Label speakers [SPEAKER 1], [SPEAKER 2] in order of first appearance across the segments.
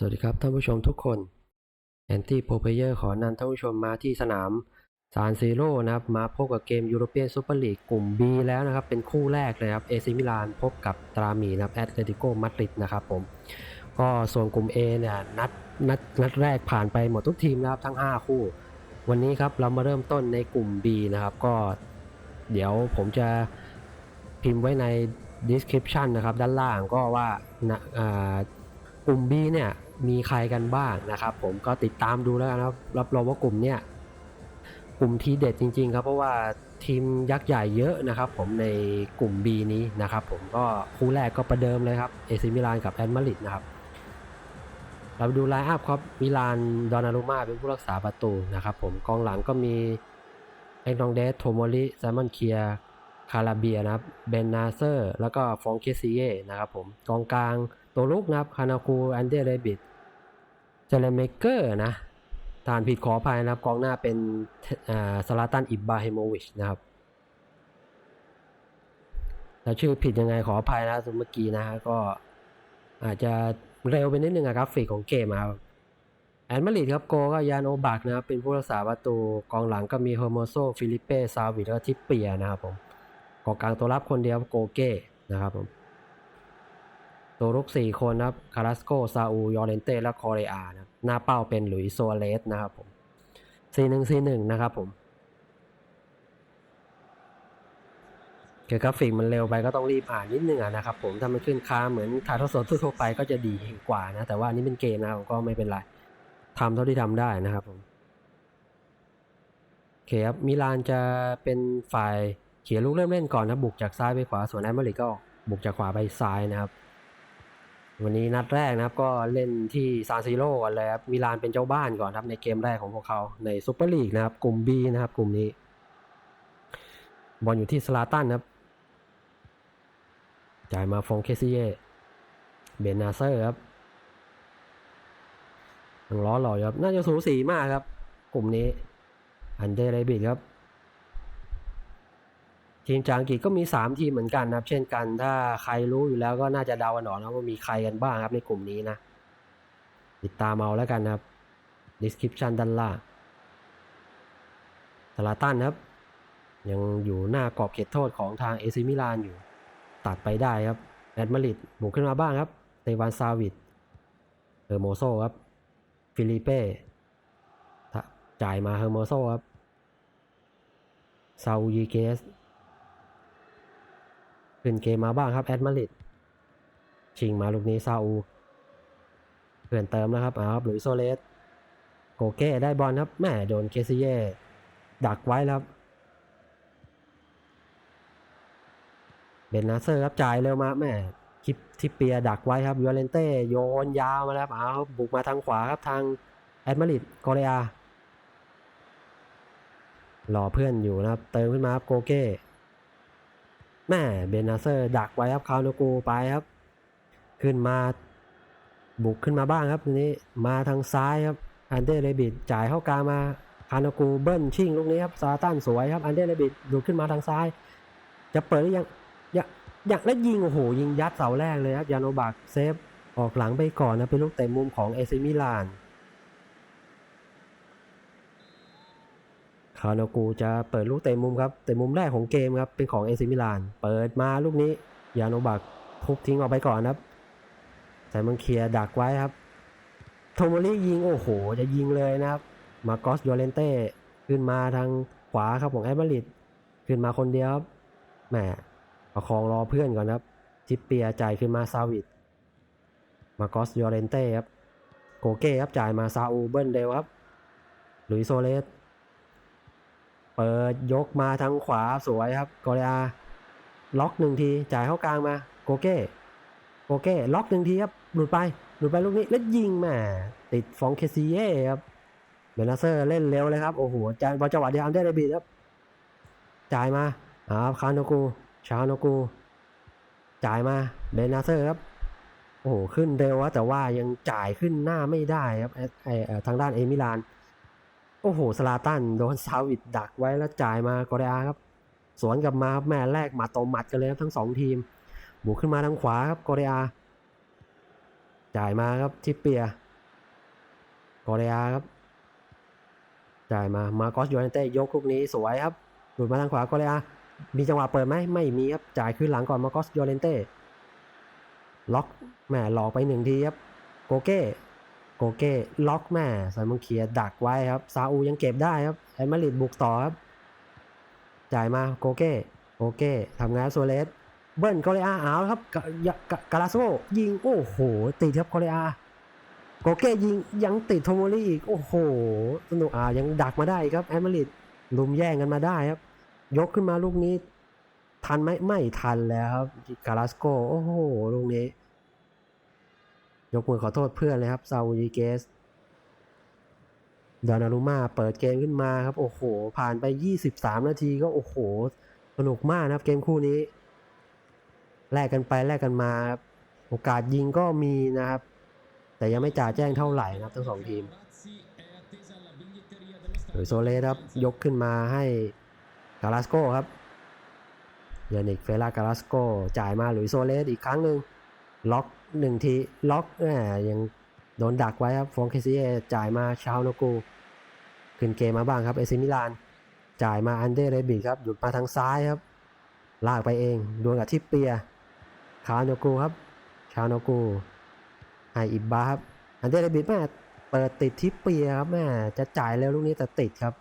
[SPEAKER 1] สวัสดีครับท่านผู้ชมทุกคนแอนตี้โปรเพเยอร์ขอนำท่านผู้ชมมาที่สนามซานซีโร่นะครับ มาพบกับเกมยูโรเปียนซูเปอร์ลีกกลุ่ม B แล้วนะครับ เป็นคู่แรกเลยครับเอซิมิลานพบกับตราหมีนะครับแอตเลติโกมาดริดนะครับผม ก็ส่วนกลุ่ม A เนี่ยนัดนัดนัดแรกผ่านไปหมดทุกทีมนะครับทั้ง 5 คู่ วันนี้ครับเรามาเริ่มต้นในกลุ่ม B นะครับ ก็เดี๋ยวผมจะพิมพ์ไว้ใน description นะครับ ด้านล่างก็ว่านะกลุ่ม B เนี่ย มีใครกันบ้างนะครับ ผมก็ติดตามดูแล้วกันะครับรับรองว่ากลุ่มเนี่ยกลุ่มทีเด็ดจริง ๆ ครับเพราะว่าทีมยักษ์ใหญ่เยอะนะครับ ผมในกลุ่ม B นี้นะครับ ผมก็คู่แรกก็ประเดิมเลยครับเอซิมิลานกับแอตมาริดนะครับเราไปดูไลน์อัพครับมิลานดอนารุมาเป็นผู้รักษาประตูนะครับ ผมกองหลังก็มีเอ็กนองเดสโทโมริไซมอนเคียคาราเบียนะครับเบนนาเซอร์ แล้วก็ฟองเคซิเย่นะครับผมกองกลางตัวลุกนะครับคานาคูแอนเดรเรบิด เจเลเมเกอร์นะทานผิดขออภัยนะครับกองหน้าเป็นสลาตันอิบบาเฮโมวิชนะครับแล้วชื่อผิดยังไงขออภัยนะสมเมื่อกี้นะก็อาจจะเร็วไปนิดนึงอะกราฟิกของเกมครับแอนมาริดครับโกก็ยานโอบักนะครับเป็นผู้รักษาประตูกองหลังก็มีเฮอร์โมโซฟิลิเป้ซาวิดแล้วก็ทิปเปียนะครับผมกองกลางตัวรับคนเดียวโกเก้นะครับผม ตัวรุก 4 คนนะครับ คาราสโก ซาอู ยอเรนเต้ และคอเรอานะครับหน้าเป้าเป็นหลุยโซเลสนะครับผม4 1 4 1นะครับผมเกี่ยวกับกราฟิกมันเร็วไปก็ต้องรีบอ่านนิดนึงนะครับผม ถ้ามันขึ้นค้าเหมือนถ่ายทอดสดทั่วไปก็จะดีกว่านะ แต่ว่านี้เป็นเกมนะผมก็ไม่เป็นไรทำเท่าที่ทำได้นะครับผมโอเคครับมิลานจะเป็นฝ่ายเขียนลูกเริ่มเล่นก่อนนะบุกจากซ้ายไปขวาส่วนแอตมาริดก็บุกจากขวาไปซ้ายนะครับ วันนี้นัดแรกนะครับก็เล่นที่ซานซิโร่กันเลยครับมิลานเป็นเจ้าบ้านก่อนครับในเกมแรกของพวกเขาในซูเปอร์ลีกนะครับ กลุ่ม B นะครับ กลุ่มนี้ บอลอยู่ที่สลาตันครับ จ่ายมาฟองเคซิเย่เบนนาเซอร์ครับยังล้อหล่อครับ น่าจะสูสีมากครับ กลุ่มนี้ อันเดเรบิดครับ ทีมจากอังกฤษก็มี 3 ทีมเหมือนกันนะครับ เช่นกันถ้าใครรู้อยู่แล้วก็น่าจะเดากันออกนะว่ามีใครกันบ้างครับในกลุ่มนี้นะ ติดตามเอาแล้วกันนะครับ description ด้านล่างสลาตันครับ ยังอยู่หน้ากรอบเขตโทษของทางเอซิมิลานอยู่ ตัดไปได้ครับแอดมาริดบุกขึ้นมาบ้างครับเตวานซาวิดเฮอร์โมโซครับ ฟิลิเป้จ่ายมาเฮอร์โมโซครับซาอูยีเกส ขึ้นเกมมาบ้างครับแอดมาริดชิงมาลูกนี้ซาอูเพื่อนเติมแล้วครับอ้าวหลุยโซเลสโกเก้ได้บอลครับแม่โดนเคซิเย่ดักไว้ครับเบนนาเซอร์ครับจ่ายเร็วมาแม่คลิปทิปเปียดักไว้ครับยูเลนเต้โยนยาวมาแล้วครับอ้าวบุกมาทางขวาครับทางแอดมาริดกอเรียรอเพื่อนอยู่นะครับ เติมขึ้นมาครับโกเก้ แม่เบนนาเซอร์ดักไว้ครับคาวโนกูไปครับ ขึ้นมาบุกขึ้นมาบ้างครับทีนี้มาทางซ้ายครับอันเดอร์เรบิดจ่ายเข้ากลางมาคาโนกูเบิ้ลชิงลูกนี้ครับซาตันสวยครับอันเดอร์เรบิดดูขึ้นมาทางซ้าย จะเปิดหรือยังอยากอยากแล้วยิงโอ้โหยิงยัดเสาแรกเลยครับยานโนบักเซฟออกหลังไปก่อนนะเป็นลูกเตะมุมของเอซิมิลาน คาโนกูจะเปิดลูกเตะมุมครับเตะมุมแรกของเกมครับเป็นของเอซิมิลาน เปิดมาลูกนี้ยาโนบักทุบทิ้งออกไปก่อนครับใส่มันเคียดักไว้ครับโทโมริยิงโอ้โห จะยิงเลยนะครับ มาโกสโยเลนเต้ขึ้นมาทางขวาครับของแอดมาริดขึ้นมาคนเดียวครับแหมประคองรอเพื่อนก่อนครับจิปเปียจ่ายขึ้นมาซาวิดมาโกสโยเลนเต้ครับโกเก้ครับจ่ายมาซาอูเบิลเดวครับลุยโซเลส เปิดยกมาทางขวาสวยครับกอริอาล็อกหนึ่งทีจ่ายเข้ากลางมาโกเก้โกเก้ล็อกหนึ่งทีครับหลุดไปหลุดไปลูกนี้แล้วยิงแหม่ติดฟองเคซีเย่ครับเบนาเซอร์เล่นเร็วเลยครับโอ้โหจานบอลจังหวะเดียวอันเดอร์เดบิดครับจ่ายมาอาคาโนกูชาโนกูจ่ายมาเบนาเซอร์ครับโอ้โหขึ้นเร็วแต่ว่ายังจ่ายขึ้นหน้าไม่ได้ครับไอทางด้านเอมิลาน โอ้โหสลาตันโดนซาวิดดักไว้แล้วจ่ายมากอเรียครับ สวนกลับมาครับแม่แรกหมาต่อหมัดกันเลยครับทั้งสองทีมบุกขึ้นมาทางขวาครับกอเรียจ่ายมาครับทิปเปียกอเรียครับจ่ายมา มาโกสโยเนเต้ยกลูกนี้สวยครับหลุดมาทางขวากอเรียมีจังหวะเปิดไหมไม่มีครับ จ่ายขึ้นหลังก่อนมาโกสโยเนเต้ ล็อกแหม่หลอกไปหนึ่งทีครับ โกเก้ โกเก้ล็อกแม่ไซมอนเคียดักไว้ครับ ซาอูยังเก็บได้ครับแอมาริดบุกต่อครับ จ่ายมาโกเก้โกเก้ทำงานโซเลสเบิ้ลกอเรียเอาครับกะกะกาลาโซยิง โอ้โห ติดครับกอเรียโกเก้ยิงยังติดโทโมรี่อีก โอ้โห สนุกอ่ายังดักมาได้ครับแอมาริดลุมแย่งกันมาได้ครับ ยกขึ้นมาลูกนี้ ทันไหมไม่ทันแล้วครับกาลาสโก โอ้โห ลูกนี้ ยกมือขอโทษเพื่อนเลยครับซาอูดิเกสดานารุมาเปิดเกมขึ้นมาครับ โอ้โห ผ่านไป 23 นาทีก็โอ้โห สนุกมากนะครับเกมคู่นี้ แลกกันไปแลกกันมาครับโอกาสยิงก็มีนะครับ แต่ยังไม่จ่าแจ้งเท่าไหร่นะครับทั้งสองทีมโดยโซเลสครับยกขึ้นมาให้กาลาสโกครับยานิกเฟลากาลาสโกจ่ายมาหลุยโซเลสอีกครั้งหนึ่งล็อก หนึ่งทีล็อกแหมยังโดนดักไว้ครับฟองเคซีเอจ่ายมาชาวโนกูขึ้นเกมมาบ้างครับเอซิมิลาน จ่ายมาอันเดเรบิดครับหยุดมาทางซ้ายครับ ลากไปเองดวลกับทิปเปียคาโนกูครับ ชาวโนกูไฮอิบบาครับอันเดเรบิดแม่เปิดติดทิปเปียครับแม่จะจ่ายเร็วลูกนี้แต่ติดครับ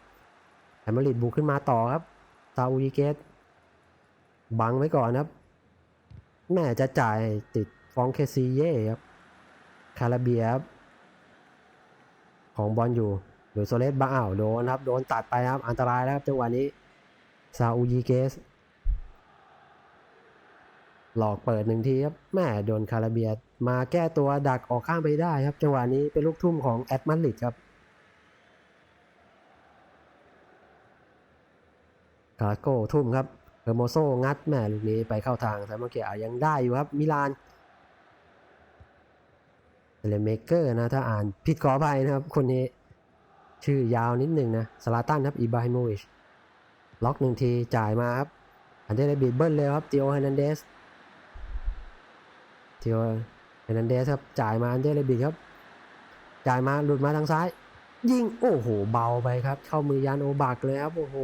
[SPEAKER 1] แอมเบริดบุกขึ้นมาต่อครับซาอูดิเกสบังไว้ก่อนครับ แม่จะจ่ายติด ฟองเคซีเย่ครับ คาราเบียครับ ของบอลอยู่หรือโซเลสบ้าอ้าวโดนครับ โดนตัดไปครับ อันตรายแล้วครับจังหวะนี้ ซาอูยิเกส หลอกเปิดหนึ่งทีครับ แม่โดนคาราเบียมาแก้ตัวดักออกข้างไปได้ครับ จังหวะนี้เป็นลูกทุ่มของแอดมาดริดครับคาโก้ทุ่มครับเออร์โมโซงัดแม่ลูกนี้ไปเข้าทางแต่เมื่อกี้ยังได้อยู่ครับ มิลาน เลเมเกอร์นะ ถ้าอ่านผิดขออภัยนะครับ คนนี้ ชื่อยาวนิดหนึ่งนะสลาตันครับอิบราฮิโมวิชล็อกหนึ่งทีจ่ายมาครับอันเดรบิดเบิลเลยครับติโอเฮนันเดสติโอเฮนันเดสครับจ่ายมาอันเดรบิดครับ จ่ายมาหลุดมาทางซ้าย ยิงโอ้โหเบาไปครับ เข้ามือยานโอบักเลยครับโอ้โห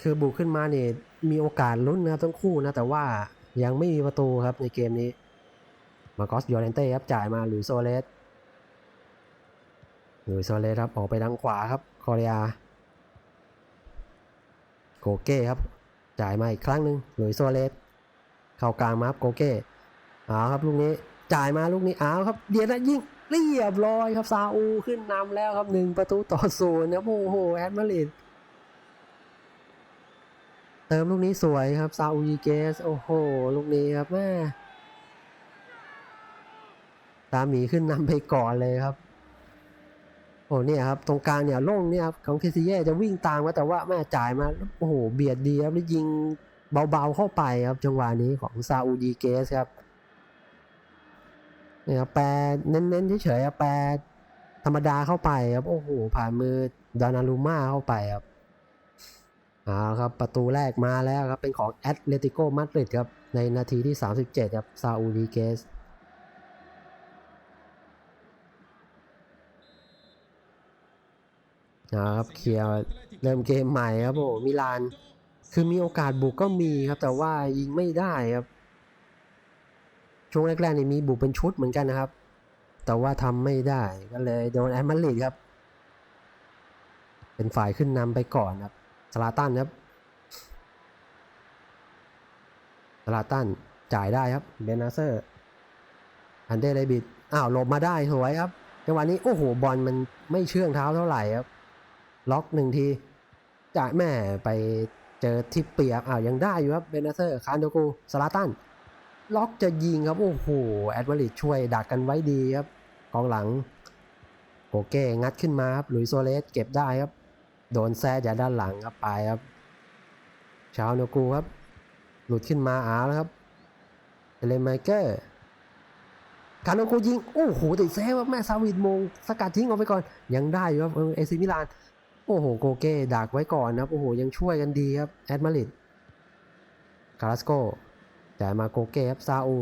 [SPEAKER 1] คือบุกขึ้นมาเนี่ยมีโอกาสลุ้นนะทั้งคู่นะแต่ว่ายังไม่มีประตูครับในเกมนี้ มาโกสยอร์เรนเต้ครับจ่ายมาหลุยโซเลสหลุยโซเลสครับออกไปทางขวาครับคอเรียโกเก้ครับจ่ายมาอีกครั้งหนึ่งหลุยโซเลสเข้ากลางมาครับโกเก้เอาครับลูกนี้จ่ายมาลูกนี้เอาครับเดียนะยิงเรียบร้อยครับซาอูขึ้นนำแล้วครับหนึ่งประตูต่อศูนย์ครับโอ้โหแอดมาริดเติมลูกนี้สวยครับซาอูยีเกสโอ้โห ลูกนี้ครับแม่ ตามหมีขึ้นนำไปก่อนเลยครับ โอ้เนี่ยครับ ตรงกลางเนี่ยโล่งเนี่ยครับของเคซิเย่จะวิ่งตามมาแต่ว่าแม่จ่ายมาโอ้โหเบียดดีครับแล้วยิงเบาๆเข้าไปครับจังหวะนี้ของซาอูดีเกสครับเนี่ยครับแปรเน้นๆเฉยๆครับแปรธรรมดาเข้าไปครับโอ้โหผ่านมือดานารูมาเข้าไปครับเอาครับประตูแรกมาแล้วครับเป็นของแอตเลติโกมาดริดครับในนาทีที่ 37 ครับซาอูดีเกส นะครับเคลียร์เริ่มเกมใหม่ครับโอ้มิลาน คือมีโอกาสบุกก็มีครับ แต่ว่ายิงไม่ได้ครับ ช่วงแรกๆนี่มีบุกเป็นชุดเหมือนกันนะครับ แต่ว่าทำไม่ได้ก็เลยโดนแอดมาดริดครับ เป็นฝ่ายขึ้นนำไปก่อนครับสลาตันครับสลาตันจ่ายได้ครับเบนาเซอร์อันเดเรบิดอ้าวหลบมาได้สวยครับจังหวะนี้โอ้โหบอลมันไม่เชื่องเท้าเท่าไหร่ครับ ล็อกหนึ่งทีจ่ายแม่ไปเจอทิปเปียกอ้าวยังได้อยู่ครับเบนเซอร์คานโดกูสลาตันล็อกจะยิงครับ โอ้โหแอดวาริดช่วยดักกันไว้ดีครับกองหลังโอเก้งัดขึ้นมาครับหลุยโซเลสเก็บได้ครับ โดนแซ่จากด้านหลังครับไปครับ ชาวโนกูครับ หลุดขึ้นมาอาแล้วครับเอเลนไมเกอร์คาโนกูยิง โอ้โหติดเซฟครับแม่ซาวิดมง สกัดทิ้งออกไปก่อน ยังได้อยู่ครับเอซิมิลาน โอ้โหโกเก้ดักไว้ก่อนนะครับโอ้โหยังช่วยกันดีครับแอดมาริดคาราสโกจ่ายมาโกเก้ครับซาอู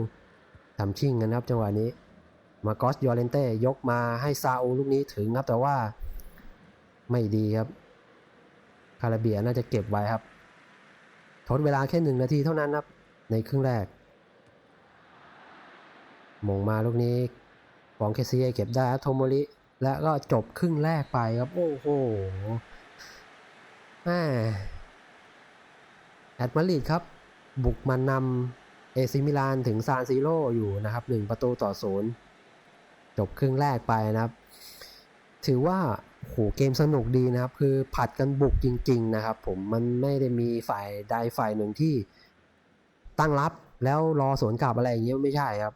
[SPEAKER 1] ทำชิ่งกันครับจังหวะนี้มาโกสยอเรนเต้ยกมาให้ซาอูลูกนี้ถึงครับแต่ว่าไม่ดีครับ คาราเบียน่าจะเก็บไว้ครับทดเวลาแค่หนึ่งนาทีเท่านั้นครับ ในครึ่งแรกมงมาลูกนี้ฟองเคซีเก็บได้ครับโทโมริ และก็จบครึ่งแรกไปครับโอ้โหแม่แอดมาริดครับ บุกมานำเอซิมิลานถึงซานซีโร่อยู่นะครับหนึ่งประตูต่อศูนย์จบครึ่งแรกไปนะครับ ถือว่าโหเกมสนุกดีนะครับ คือผัดกันบุกจริง ๆ นะครับ ผมมันไม่ได้มีฝ่ายใดฝ่ายหนึ่งที่ตั้งรับแล้วรอสวนกลับอะไรอย่างเงี้ยไม่ใช่ครับ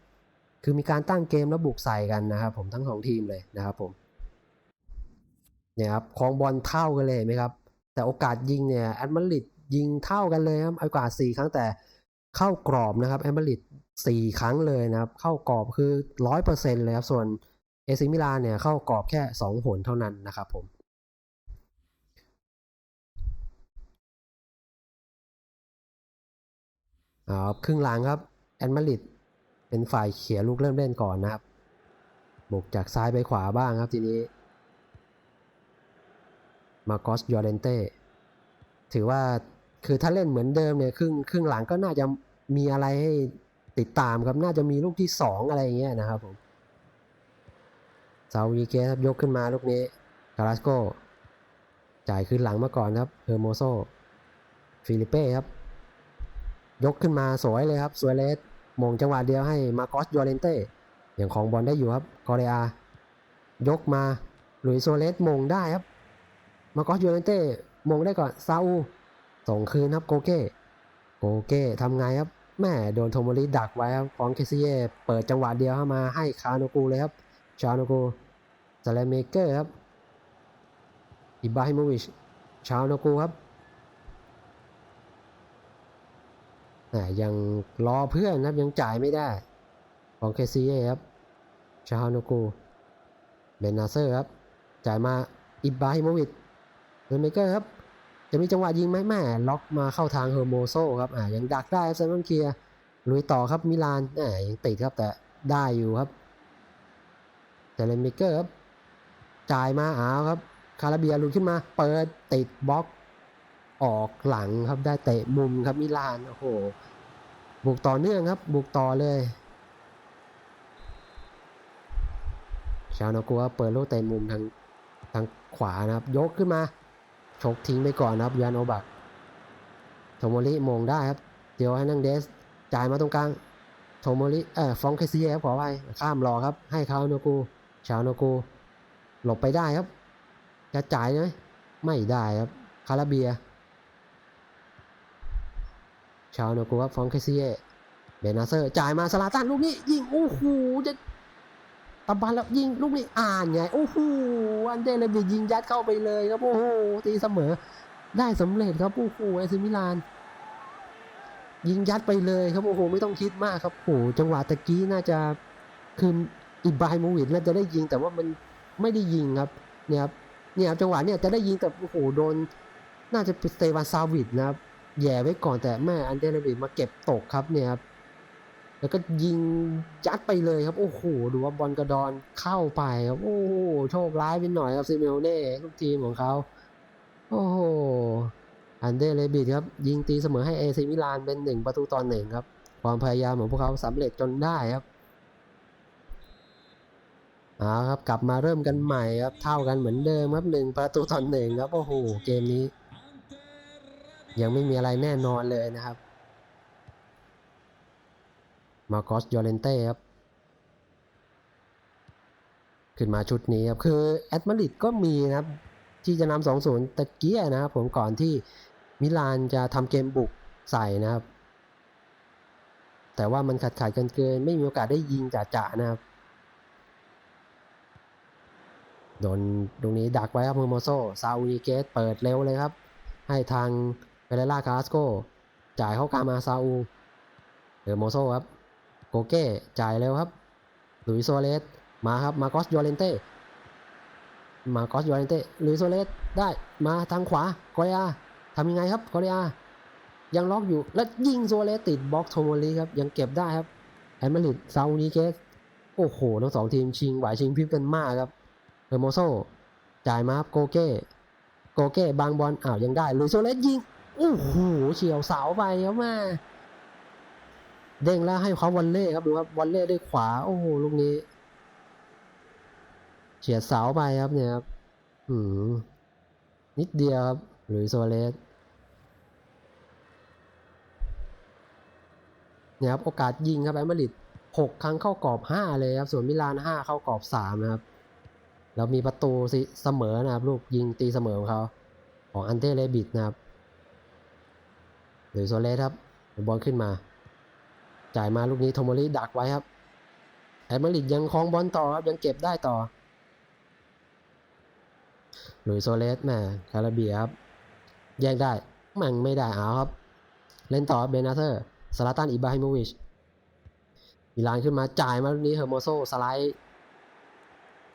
[SPEAKER 1] คือมีการตั้งเกมแล้วบุกใส่กันนะครับผมทั้งสองทีมเลยนะครับผมเนี่ยครับครองบอลเท่ากันเลยไหมครับ แต่โอกาสยิงเนี่ยแอดมาริดยิงเท่ากันเลยครับโอกาสสี่ครั้งแต่เข้ากรอบนะครับแอดมาริดสี่ครั้งเลยนะครับ เข้ากรอบคือร้อยเปอร์เซ็นต์เลยครับส่วนเอซิมิลานเนี่ยเข้ากรอบแค่สองหนเท่านั้นนะครับผมอ่าครับครึ่งหลังครับแอนมาริด เป็นฝ่ายเขียลูกเริ่มเล่นก่อนนะครับบุกจากซ้ายไปขวาบ้างครับทีนี้ มาโกสยอเรนเต้ ถือว่าคือถ้าเล่นเหมือนเดิมเนี่ยครึ่งครึ่งหลังก็น่าจะมีอะไรให้ติดตามครับ น่าจะมีลูกที่ 2 อะไรอย่างเงี้ยนะครับผมซาวีเกสครับยกขึ้นมาลูกนี้คาราสโกจ่ายขึ้นหลังมาก่อนครับเฮอร์โมโซฟิลิเป้ครับ ยกขึ้นมาสวยเลยครับสวยเลส มงจังหวะเดียวให้มาโกสยอเรนเต้อย่างของบอลได้อยู่ครับกอเรียยกมาหลุยโซเลสมงได้ครับ มาโกสยูเนเต้มงได้ก่อนซาอูส่งคืนครับโกเก้โกเก้ทำไงครับแม่โดนโทโมริดักไว้ครับของเคซิเย่เปิดจังหวะเดียวเข้ามาให้คาโนกูเลยครับชาโนกูซาเลเมเกอร์ครับอิบราฮิโมวิชชาโนกูครับแต่ ยังรอเพื่อนครับยังจ่ายไม่ได้ ของเคซิเย่ครับชาโนกูเบนนาเซอร์ครับ จ่ายมาอิบราฮิโมวิชเดนเมเกอร์ครับ จะมีจังหวะยิงไหมแม่ล็อกมาเข้าทางเฮอร์โมโซครับอ่ายังดักได้ครับเซนต์เคลียลุยต่อครับมิลานแหมยังติดครับแต่ได้อยู่ครับแต่เลนเมเกอร์ครับ จ่ายมาอ้าวครับ คาราเบียลุยขึ้นมา เปิดติดบล็อก ออกหลังครับได้เตะมุมครับมิลานโอ้โหบุกต่อเนื่องครับ บุกต่อเลยชาวนากัวเปิดลูกเตะมุมทางทางขวานะครับ ยกขึ้นมาชกทิ้งไปก่อนนะครับยานโอบักโทโมริมงได้ครับ เดี๋ยวให้นั่งเดสจ่ายมาตรงกลางโทโมริเอ่อฟองเคซีครับขอไปข้ามรอครับ ให้คาโนกูชาวโนกูหลบไปได้ครับ จะจ่ายไหมไม่ได้ครับคาราเบีย ชาวโนกูครับฟองเคซีเบนาเซอร์จ่ายมาสลาตันลูกนี้ยิงโอ้โหจะตะบันแล้วยิงลูกนี้อ่านไงโอ้โหอันเดเลบิดยิงยัดเข้าไปเลยครับโอ้โหตีเสมอ ได้สำเร็จครับโอ้โหเอซิมิลาน ยิงยัดไปเลยครับโอ้โหไม่ต้องคิดมากครับโอ้โหจังหวะตะกี้น่าจะคืออิบาฮิโมวิชน่าจะได้ยิงแต่ว่ามันไม่ได้ยิงครับเนี่ยครับเนี่ยครับจังหวะเนี่ยจะได้ยิงแต่โอ้โหโดน น่าจะเป็นสเตวานซาวิดนะครับ แย่ไว้ก่อนแต่แม่อันเดเลบิดมาเก็บตกครับเนี่ยครับแล้วก็ยิงยัดไปเลยครับ โอ้โหดูว่าบอลกระดอนเข้าไปครับโอ้โหโชคร้ายไปหน่อยครับซิเมโอเน่ลูกทีมของเขาโอ้โหอันเดเลบิดครับ ยิงตีเสมอให้เอซิมิลานเป็นหนึ่งประตูต่อหนึ่งครับ ความพยายามของพวกเขาสำเร็จจนได้ครับเอาครับกลับมาเริ่มกันใหม่ครับเท่ากันเหมือนเดิมครับหนึ่งประตูต่อหนึ่งครับโอ้โหเกมนี้ ยังไม่มีอะไรแน่นอนเลยนะครับ มาโกสยอเรนเต้ครับ ขึ้นมาชุดนี้ครับ คือแอตมาริดก็มีนะครับ ที่จะนำสองศูนย์ตะเกียนะครับผมก่อนที่มิลานจะทำเกมบุกใส่นะครับ แต่ว่ามันขาดขาดกันเกิน ไม่มีโอกาสได้ยิงจ่าๆนะครับโดนตรงนี้ดักไว้ครับเฮอโมโซซาอูนิเกสเปิดเร็วเลยครับ ให้ทาง เปเรล่าคาสโกจ่ายเข้ากลางมาซาอูเฮอร์โมโซครับโกเก้จ่ายเร็วครับลุยโซเลสมาครับมาโกสยอเรนเต้มาโกสยอเรนเต้ลุยโซเลสได้มาทางขวากอริอาทำยังไงครับกอริอายังล็อกอยู่แล้วยิงโซเลสติดบล็อกโทโมลีครับยังเก็บได้ครับแอนมาริดซาอูนิเกสโอ้โหทั้งสองทีมชิงไหวชิงพริบกันมากครับเฮอร์โมโซจ่ายมาครับโกเก้โกเก้บางบอลอ้าวยังได้ลุยโซเลสยิง โอ้โหเฉียวเสาไปครับแม่เด้งแล้วให้เขาวันเล่ครับดูครับวันเล่ด้วยขวา โอ้โหลูกนี้เฉียดเสาไปครับเนี่ยครับอืมนิดเดียวครับหลุยส์โซเลสเนี่ยครับโอกาสยิงครับแอมมาริดหกครั้งเข้ากรอบห้าเลยครับ ส่วนมิลานห้าเข้ากรอบสามนะครับแล้วมีประตูสิเสมอนะครับ ลูกยิงตีเสมอของเขาของอันเดเลบิดนะครับ หรือโซเลสครับบอลขึ้นมา จ่ายมาลูกนี้โทโมริดักไว้ครับแอดมาริดยังคล้องบอลต่อครับยังเก็บได้ต่อหลุยส์โซเลสแม่คาราเบียครับแย่งได้มันไม่ได้เอาครับ เล่นต่อเบนาเธอร์สลาตันอิบราฮิโมวิชมิลานขึ้นมาจ่ายมาลูกนี้เฮอร์โมโซสไลด์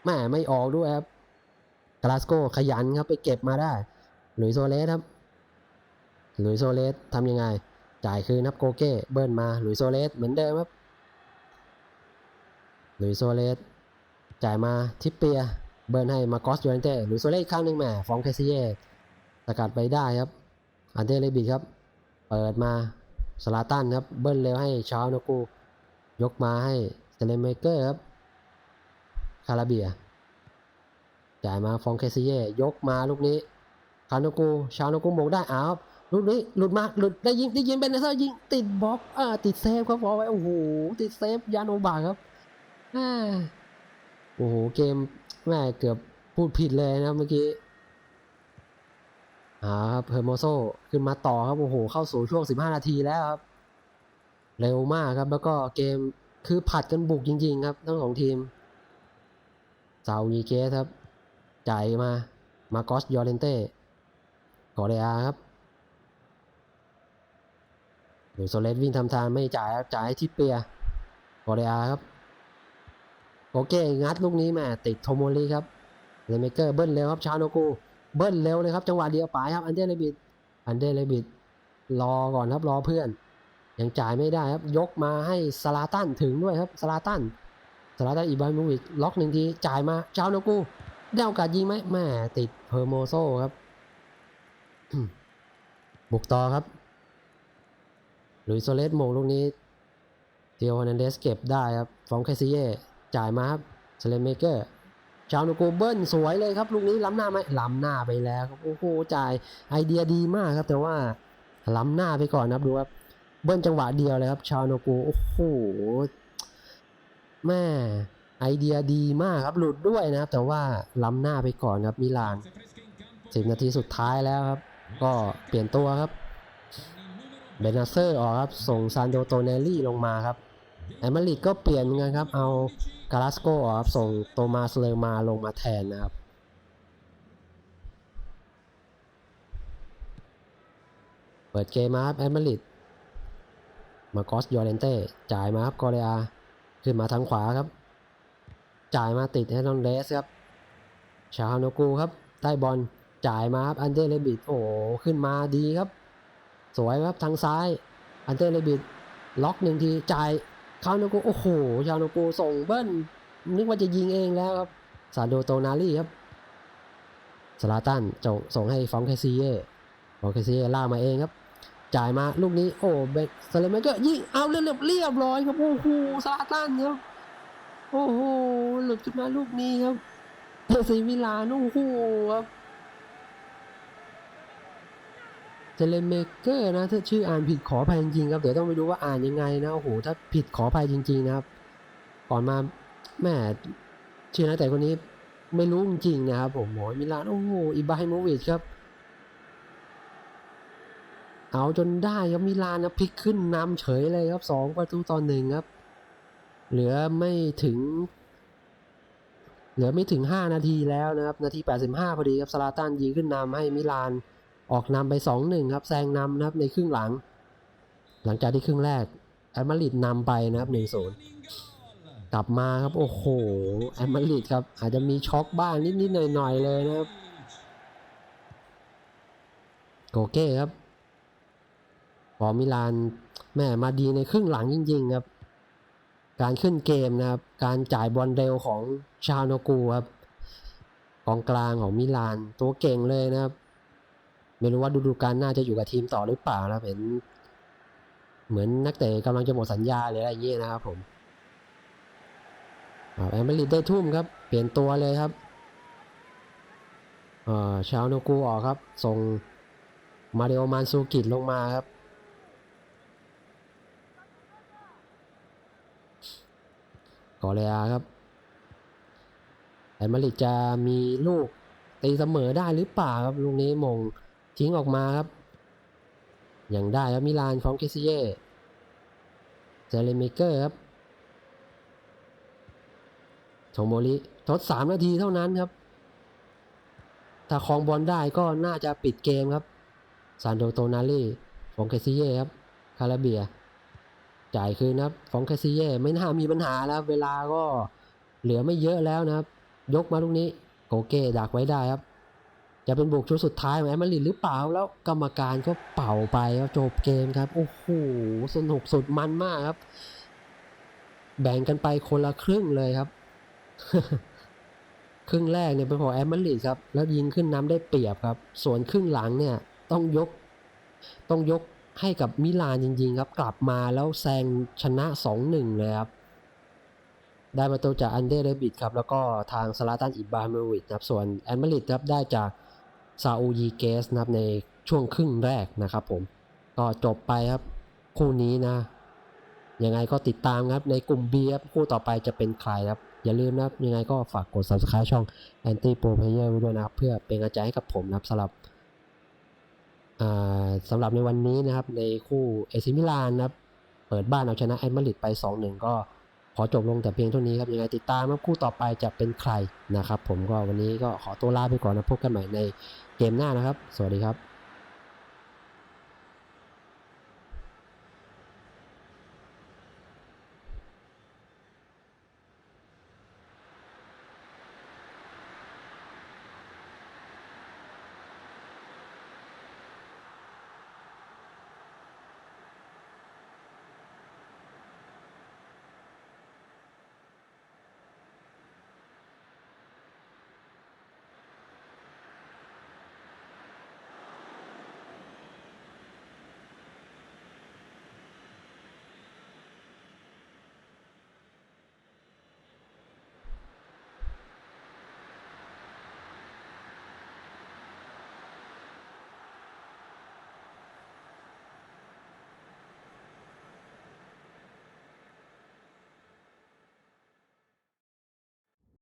[SPEAKER 1] แม่ไม่ออกด้วยครับกลาสโกขยันครับไปเก็บมาได้หลุยส์โซเลสครับ ลุยโซเลสทำยังไง จ่ายคืนครับโกเก้เบิ้ลมาหลุยโซเลสเหมือนเดิมครับหลุยโซเลสจ่ายมาทิปเปีย เบิ้ลให้มากอสยูเนเต้หลุยโซเลสอีกครั้งหนึ่งแหมฟองเคซิเย่สกัดไปได้ครับ อันเดเลบิดครับ เปิดมาสลาตันครับ เบิ้ลเร็วให้ชาวนากู ยกมาให้เซเลเมเกอร์ครับคาราเบีย จ่ายมาฟองเคซิเย่ยกมาลูกนี้คาโนกูชาวนกูมงได้อ้าว หลูกนี้หลุดมาหลุดได้ยิงได้ยิงเป็นเนเซอร์ยิงติดบล็อกอ่าติดเซฟครับบอลไว้โอ้โหติดเซฟยานโนบาครับอ่าโอ้โหเกมแม่เกือบพูดผิดเลยนะเมื่อกี้อ่าครับเฮอร์โมโซขึ้นมาต่อครับโอ้โหเข้าสู่ช่วง 15 นาทีแล้วครับ เร็วมากครับแล้วก็เกมคือผัดกันบุกจริง ๆ ครับทั้งสองทีมซาวีเกสครับจ่ายมา มากอสยอเรนเต้กอเรียครับ หรือโซเลสวิ่งทำทางไม่จ่ายจ่ายทิปเปียกอเรียครับ โอเค งัดลูกนี้แม่ติดโทโมริครับเลเมเกอร์เบิ้ลเร็วครับชาโนกูเบิ้ลเร็วเลยครับ จังหวะเดียวไปครับ อันเดเลบิดอันเดเลบิดรอก่อนครับรอเพื่อน ยังจ่ายไม่ได้ครับ ยกมาให้สลาตันถึงด้วยครับสลาตันสลาตันอิบาฮิโมวิชล็อกหนึ่งทีจ่ายมาชาโนกูได้โอกาสยิงไหมแม่ติดเพอร์โมโซครับบุกต่อครับ ลุยโซเลสโมงลูกนี้เทียวฮอนันเดสเก็บได้ครับ ฟองแคซิเย่จ่ายมาครับเซเลเมเกอร์ชาวนูโกเบิ้ลสวยเลยครับ ลูกนี้ล้ำหน้าไหมล้ำหน้าไปแล้วครับโอ้โหจ่ายไอเดียดีมากครับ แต่ว่าล้ำหน้าไปก่อนนะครับดูครับเบิ้ลจังหวะเดียวเลยครับ ชาวนูโกโอ้โหแม่ไอเดียดีมากครับหลุดด้วยนะครับ แต่ว่าล้ำหน้าไปก่อนครับมิลาน10นาทีสุดท้ายแล้วครับ ก็เปลี่ยนตัวครับ เบนาเซอร์ออกครับ ส่งซานโดโตเนลลี่ลงมาครับแอมมาริดก็เปลี่ยนเหมือนกันครับ เอากาลาสโกออกครับ ส่งโตมาสเลอร์มาลงมาแทนนะครับเปิดเกมมาครับแอมมาริดมากอสยอเรนเต้จ่ายมาครับกอเรียขึ้นมาทางขวาครับ จ่ายมาติดให้นอนเดสครับ ชาฮานกูครับได้บอลจ่ายมาครับอันเดรเลบิดโอ้ขึ้นมาดีครับ สวยครับทางซ้าย อันเดเลบิดล็อกหนึ่งทีจ่ายคาโนกูโอ้โหชาโนกูส่งเบิ้ลนึกว่าจะยิงเองแล้วครับซาโดโตนาลีครับสลาตันจงส่งให้ฟองเคซีเย่ฟองเคซีเย่ล่ามาเองครับ จ่ายมาลูกนี้โอ้เบสเลเมเกอร์ยิงเอาเรียบเรียบร้อยครับโอ้โหสลาตันครับโอ้โหหลุดขึ้นมาลูกนี้ครับเอซีมิลานโอ้โหครับ เทเลเมเกอร์นะถ้าชื่ออ่านผิดขออภัยจริงๆครับ เดี๋ยวต้องไปดูว่าอ่านยังไงนะโอ้โหถ้าผิดขออภัยจริง ๆ นะครับ ก่อนมาแม่ชื่อนักแต่คนนี้ไม่รู้จริงๆนะครับผมโอ้ยมิลานโอ้โหอิบราฮิโมวิชครับ เอาจนได้ครับมิลานนะพลิกขึ้นนำเฉยเลยครับสองประตูต่อหนึ่งครับ เหลือไม่ถึง เหลือไม่ถึง 5 นาทีแล้วนะครับ นาที 85 พอดีครับสลาตันยิงขึ้นนำให้มิลาน ออกนำไป 2-1 ครับ แซงนำนะครับในครึ่งหลัง หลังจากที่ครึ่งแรกแอตมาริดนำไปนะครับ1-0 กลับมาครับ โอ้โหแอตมาริดครับ อาจจะมีช็อกบ้างนิด ๆ หน่อย ๆ เลยนะครับโกเก้ครับพอมิลานแม่มาดีในครึ่งหลังจริง ๆ ครับ การขึ้นเกมนะครับ การจ่ายบอลเร็วของชาโนกูครับกองกลางของมิลานตัวเก่งเลยนะครับ ไม่รู้ว่าฤดูกาลหน้าจะอยู่กับทีมต่อหรือเปล่านะเห็น เหมือนนักเตะกำลังจะหมดสัญญาหรืออะไรเงี้ยนะครับผมแอมเบริดได้ทุ่มครับ เปลี่ยนตัวเลยครับอ่าชาวโนกูออกครับ ส่งมาริโอมานซูกิตลงมาครับกอเรียครับแอมเบริดจะมีลูกตีเสมอได้หรือเปล่าครับลูกนี้มง ทิ้งออกมาครับอย่างได้ครับมิลานของเกซิเย่เจเรเมเกอร์ครับโทโมริทดสามนาทีเท่านั้นครับ ถ้าคองบอลได้ก็น่าจะปิดเกมครับซานโดโตนาลีของเกซิเย่ครับคาราเบีย จ่ายคืนครับของเกซิเย่ไม่น่ามีปัญหาแล้วเวลาก็เหลือไม่เยอะแล้วนะครับ ยกมาลูกนี้โกเก้ดักไว้ได้ครับ จะเป็นบุกชุดสุดท้ายของแอมาริดหรือเปล่าแล้วกรรมการก็เป่าไปครับจบเกมครับ โอ้โหสนุกสุดมันมากครับ แบ่งกันไปคนละครึ่งเลยครับ ครึ่งแรกเนี่ยเป็นของแอมาริดครับ แล้วยิงขึ้นน้ำได้เปรียบครับ ส่วนครึ่งหลังเนี่ย ต้องยก ต้องยกให้กับมิลานจริง ๆ ครับ กลับมาแล้วแซงชนะ 2-1 เลยครับได้ประตูจากอันเดรเรบิดครับ แล้วก็ทางสลาตันอิบราฮิโมวิชครับ ส่วนแอนมาริดครับ ได้จาก ซาอูยีเกสนะครับในช่วงครึ่งแรกนะครับผมก็จบไปครับคู่นี้นะยังไงก็ติดตามครับในกลุ่ม B ครับคู่ต่อไปจะเป็นใครครับ อย่าลืมนะครับยังไงก็ฝากกด subscribe ช่อง Anti Pro Player ไว้ด้วยนะครับเพื่อเป็นกำลังใจให้กับผมนะครับสำหรับสำหรับในวันนี้นะครับในคู่เอซิมิลานนะครับเปิดบ้านเอาชนะแอดมาริดไป 2-1 ก็ขอจบลงแต่เพียงเท่านี้ครับยังไงติดตามครับคู่ต่อไปจะเป็นใครนะครับผมก็วันนี้ก็ขอตัวลาไปก่อนนะพบกันใหม่ใน เกมหน้านะครับ สวัสดีครับ